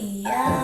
Yeah.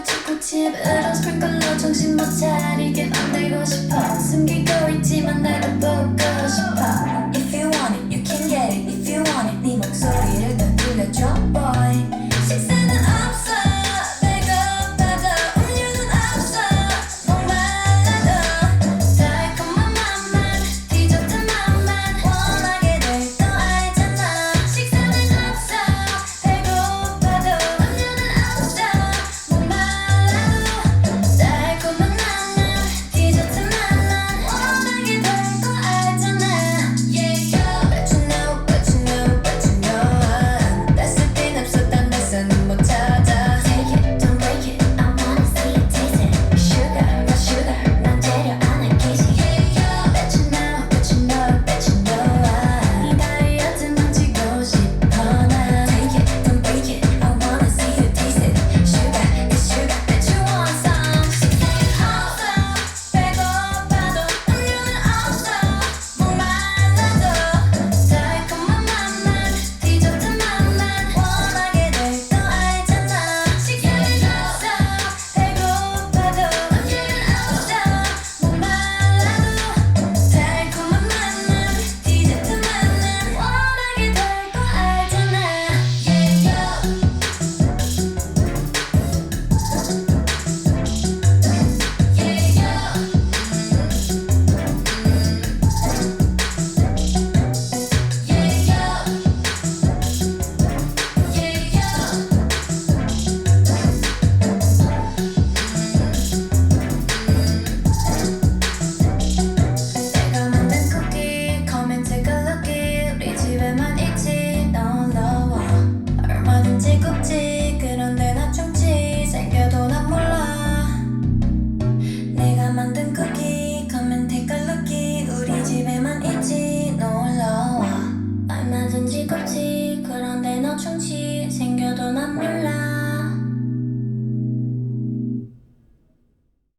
날 찍고 집으로 스프링클로 정신 못 차리게 만들고 싶어 숨기고 있지만 ten cookies.